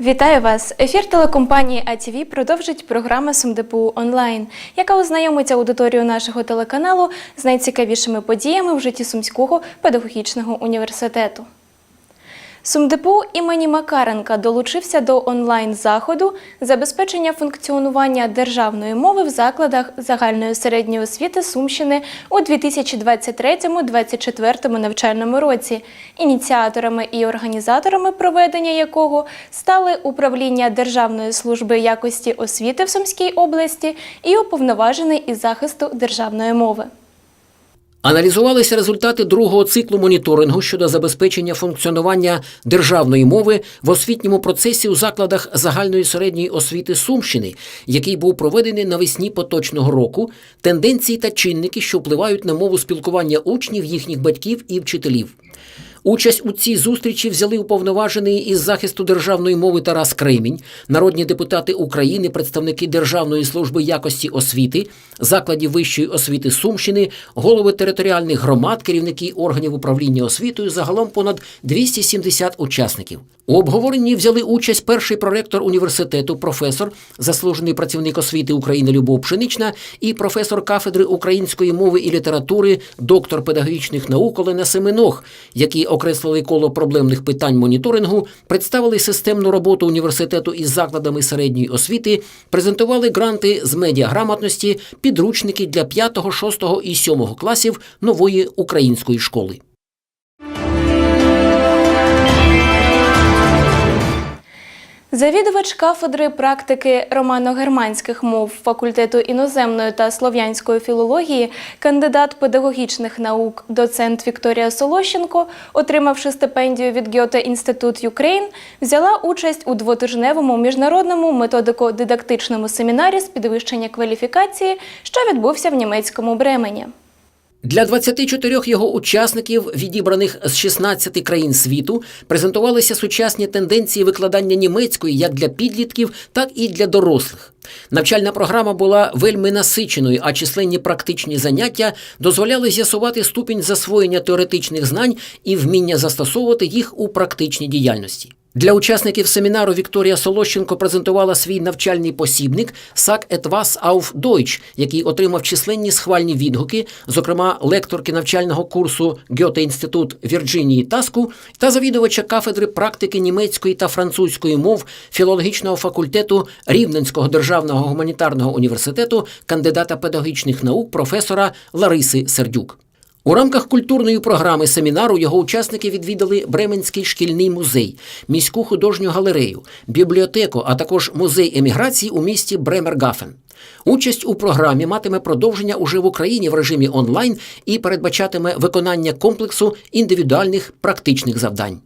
Вітаю вас! Ефір телекомпанії АТВ продовжить програма СумДПУ онлайн, яка ознайомить аудиторію нашого телеканалу з найцікавішими подіями в житті Сумського педагогічного університету. СумДПУ імені Макаренка долучився до онлайн-заходу забезпечення функціонування державної мови в закладах загальної середньої освіти Сумщини у 2023-2024 навчальному році, ініціаторами і організаторами проведення якого стали управління Державної служби якості освіти в Сумській області і уповноважений із захисту державної мови. Аналізувалися результати другого циклу моніторингу щодо забезпечення функціонування державної мови в освітньому процесі у закладах загальної середньої освіти Сумщини, який був проведений навесні поточного року, тенденції та чинники, що впливають на мову спілкування учнів, їхніх батьків і вчителів. Участь у цій зустрічі взяли уповноважений із захисту державної мови Тарас Кремінь, народні депутати України, представники Державної служби якості освіти, закладів вищої освіти Сумщини, голови територіальних громад, керівники органів управління освітою, загалом понад 270 учасників. У обговоренні взяли участь перший проректор університету, професор, заслужений працівник освіти України Любов Пшенична і професор кафедри української мови і літератури, доктор педагогічних наук Олена Семенох, які окреслили коло проблемних питань моніторингу, представили системну роботу університету із закладами середньої освіти, презентували гранти з медіаграмотності, підручники для 5, 6 і 7 класів нової української школи. Завідувач кафедри практики романо-германських мов факультету іноземної та слов'янської філології, кандидат педагогічних наук, доцент Вікторія Солощенко, отримавши стипендію від Гьоте Інститут Юкрейн, взяла участь у двотижневому міжнародному методико-дидактичному семінарі з підвищення кваліфікації, що відбувся в німецькому Бремені. Для 24 його учасників, відібраних з 16 країн світу, презентувалися сучасні тенденції викладання німецької як для підлітків, так і для дорослих. Навчальна програма була вельми насиченою, а численні практичні заняття дозволяли з'ясувати ступінь засвоєння теоретичних знань і вміння застосовувати їх у практичній діяльності. Для учасників семінару Вікторія Солощенко презентувала свій навчальний посібник «Сак etwas auf Deutsch», який отримав численні схвальні відгуки, зокрема лекторки навчального курсу Гьоте інститут Вірджинії Таску та завідувача кафедри практики німецької та французької мов філологічного факультету Рівненського державного гуманітарного університету, кандидата педагогічних наук професора Лариси Сердюк. У рамках культурної програми семінару його учасники відвідали Бременський шкільний музей, міську художню галерею, бібліотеку, а також музей еміграції у місті Бремергафен. Участь у програмі матиме продовження уже в Україні в режимі онлайн і передбачатиме виконання комплексу індивідуальних практичних завдань.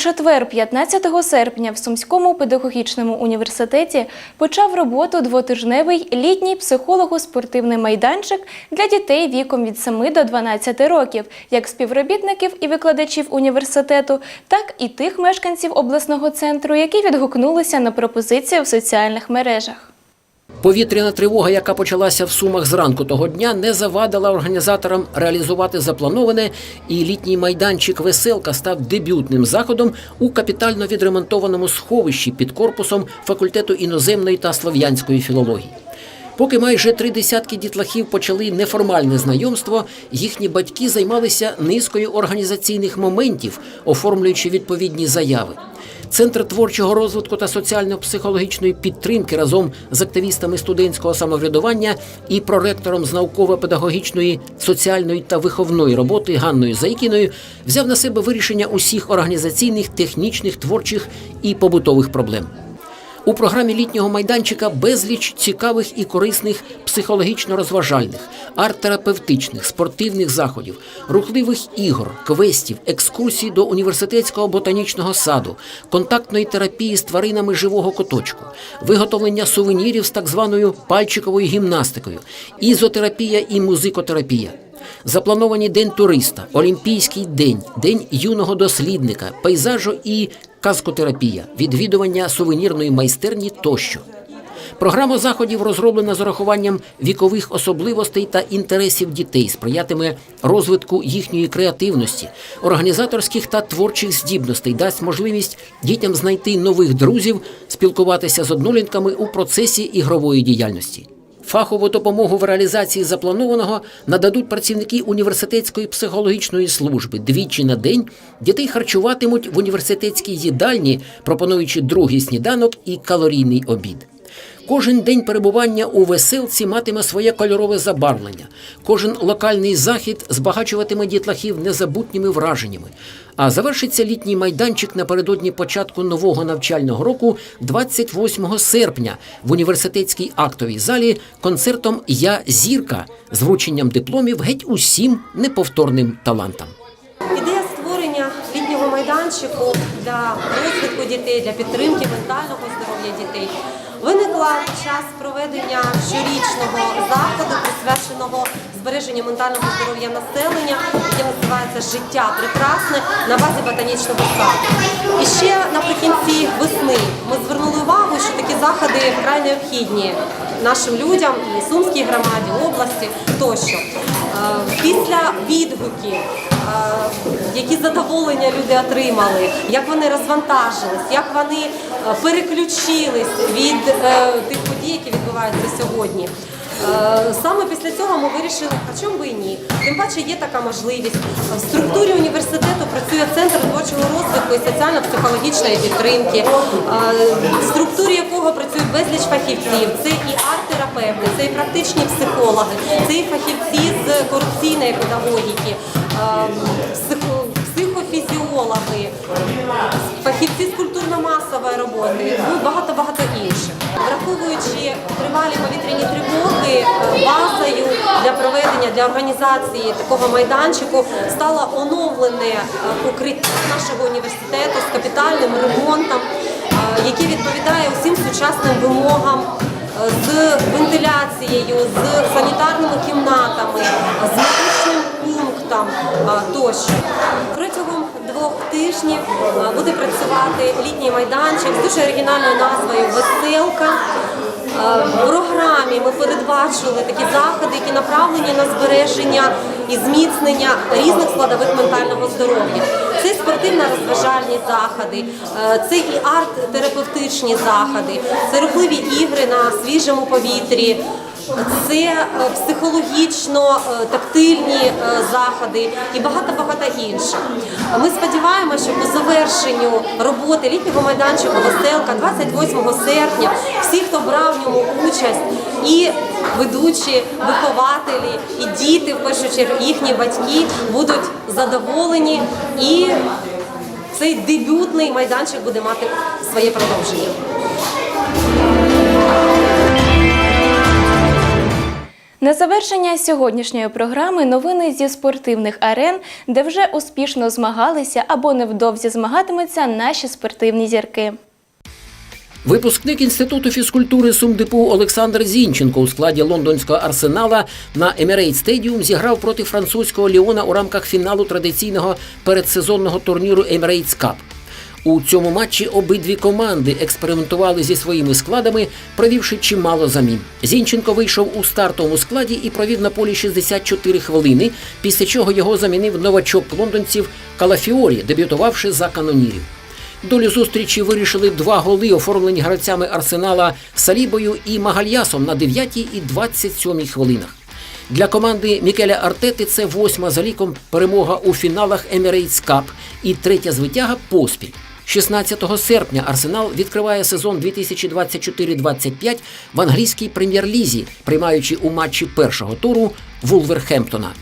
Четвер, 15 серпня, в Сумському педагогічному університеті почав роботу двотижневий літній психолого-спортивний майданчик для дітей віком від 7 до 12 років, як співробітників і викладачів університету, так і тих мешканців обласного центру, які відгукнулися на пропозицію в соціальних мережах. Повітряна тривога, яка почалася в Сумах зранку того дня, не завадила організаторам реалізувати заплановане, і літній майданчик Веселка став дебютним заходом у капітально відремонтованому сховищі під корпусом факультету іноземної та слов'янської філології. Поки майже три десятки дітлахів почали неформальне знайомство, їхні батьки займалися низкою організаційних моментів, оформлюючи відповідні заяви. Центр творчого розвитку та соціально-психологічної підтримки разом з активістами студентського самоврядування і проректором з науково-педагогічної, соціальної та виховної роботи Ганною Зайкіною взяв на себе вирішення усіх організаційних, технічних, творчих і побутових проблем. У програмі літнього майданчика безліч цікавих і корисних психологічно-розважальних, арт-терапевтичних, спортивних заходів, рухливих ігор, квестів, екскурсій до університетського ботанічного саду, контактної терапії з тваринами живого коточку, виготовлення сувенірів з так званою пальчиковою гімнастикою, ізотерапія і музикотерапія. Заплановані День туриста, Олімпійський день, День юного дослідника, пейзажу і казкотерапія, відвідування сувенірної майстерні тощо. Програма заходів розроблена з урахуванням вікових особливостей та інтересів дітей, сприятиме розвитку їхньої креативності, організаторських та творчих здібностей, дасть можливість дітям знайти нових друзів, спілкуватися з однолітками у процесі ігрової діяльності. Фахову допомогу в реалізації запланованого нададуть працівники університетської психологічної служби. Двічі на день дітей харчуватимуть в університетській їдальні, пропонуючи другий сніданок і калорійний обід. Кожен день перебування у веселці матиме своє кольорове забарвлення. Кожен локальний захід збагачуватиме дітлахів незабутніми враженнями. А завершиться літній майданчик напередодні початку нового навчального року 28 серпня в університетській актовій залі концертом Я зірка з врученням дипломів геть усім неповторним талантам. Ідея створення літнього майданчику для розвитку дітей, для підтримки ментального здоров'я дітей виникла час проведення щорічного заходу, присвяченого збереженню ментального здоров'я населення, яке називається Життя прекрасне на базі ботанічного саду. І ще наприкінці весни ми звернули увагу, що такі заходи вкрай необхідні нашим людям і Сумській громаді, області тощо. Е, Після відгуків е, які задоволення люди отримали, як вони розвантажились, як вони е, переключились від тих подій, які відбуваються сьогодні. Е, Саме після цього ми вирішили, а чому би і ні. Тим паче є така можливість. В структурі університету працює центр творчого розвитку і соціально-психологічної підтримки, е, в структурі якого працюють безліч фахівців. Це і арт-терапевти, це і практичні психологи, це і фахівці з корупційної педагогіки, е, психофізіологи, фахівці з культурно-масової роботи, ну багато-багато інших. Враховуючи тривалі повітряні тривоги, е, базою для проведення для організації такого майданчику стало оновлене е, укриття нашого університету з капітальним ремонтом, який відповідає усім сучасним вимогам. е, З вентиляцією, з санітарними тижнів буде працювати літній майданчик з дуже оригінальною назвою Веселка. В програмі ми передбачили такі заходи, які направлені на збереження і зміцнення різних складових ментального здоров'я. Це спортивно-розважальні заходи, це і арт-терапевтичні заходи, це рухливі ігри на свіжому повітрі. Це е, психологічно е, тактильні е, заходи і багато-багато інших. Ми сподіваємося, що по завершенню роботи літнього майданчику Веселка 28 серпня всі, хто брав в ньому участь, і ведучі, вихователі, і діти, в першу чергу, їхні батьки будуть задоволені і цей дебютний майданчик буде мати своє продовження. На завершення сьогоднішньої програми новини зі спортивних арен, де вже успішно змагалися або невдовзі змагатимуться наші спортивні зірки. Випускник інституту фізкультури СумДПУ Олександр Зінченко у складі лондонського арсенала на Емірейт Стедіум зіграв проти французького Ліона у рамках фіналу традиційного передсезонного турніру Emirates Cup. У цьому матчі обидві команди експериментували зі своїми складами, провівши чимало замін. Зінченко вийшов у стартовому складі і провів на полі 64 хвилини, після чого його замінив новачок лондонців Калафіорі, дебютувавши за канонірів. Долю зустрічі вирішили два голи, оформлені гравцями арсенала Салібою і Магальясом на 9 і 27 хвилинах. Для команди Мікеля Артети це восьма за ліком перемога у фіналах Emirates Cup і третя звитяга поспіль. 16 серпня Арсенал відкриває сезон 2024-25 в англійській прем'єр-лізі, приймаючи у матчі першого туру Вулверхемптона.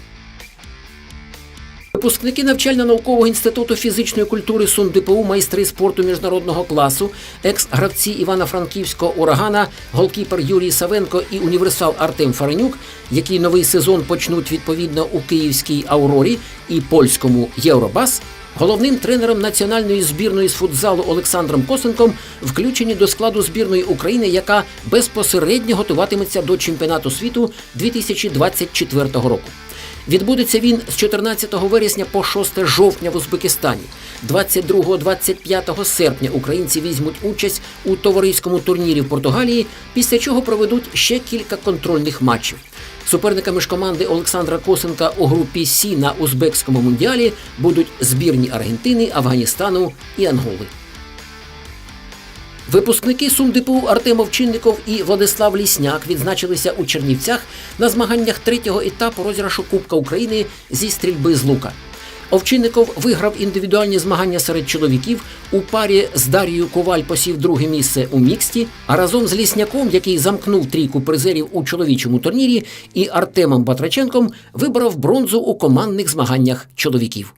Випускники навчально-наукового інституту фізичної культури СумДПУ, майстри спорту міжнародного класу, екс-гравці Івано-Франківського урагана, голкіпер Юрій Савенко і універсал Артем Фаренюк, які новий сезон почнуть відповідно у київській Аврорі і польському Євробас. Головним тренером національної збірної з футзалу Олександром Косенком включені до складу збірної України, яка безпосередньо готуватиметься до чемпіонату світу 2024 року. Відбудеться він з 14 вересня по 6 жовтня в Узбекистані. 22-25 серпня українці візьмуть участь у товариському турнірі в Португалії, після чого проведуть ще кілька контрольних матчів. Суперниками ж команди Олександра Косенка у групі Сі на узбекському мундіалі будуть збірні Аргентини, Афганістану і Анголи. Випускники СумДПУ Артем Овчинников і Владислав Лісняк відзначилися у Чернівцях на змаганнях третього етапу розіграшу Кубка України зі стрільби з лука. Овчинников виграв індивідуальні змагання серед чоловіків. У парі з Дарією Коваль посів друге місце у міксті, а разом з Лісняком, який замкнув трійку призерів у чоловічому турнірі, і Артемом Батраченком виборов бронзу у командних змаганнях чоловіків.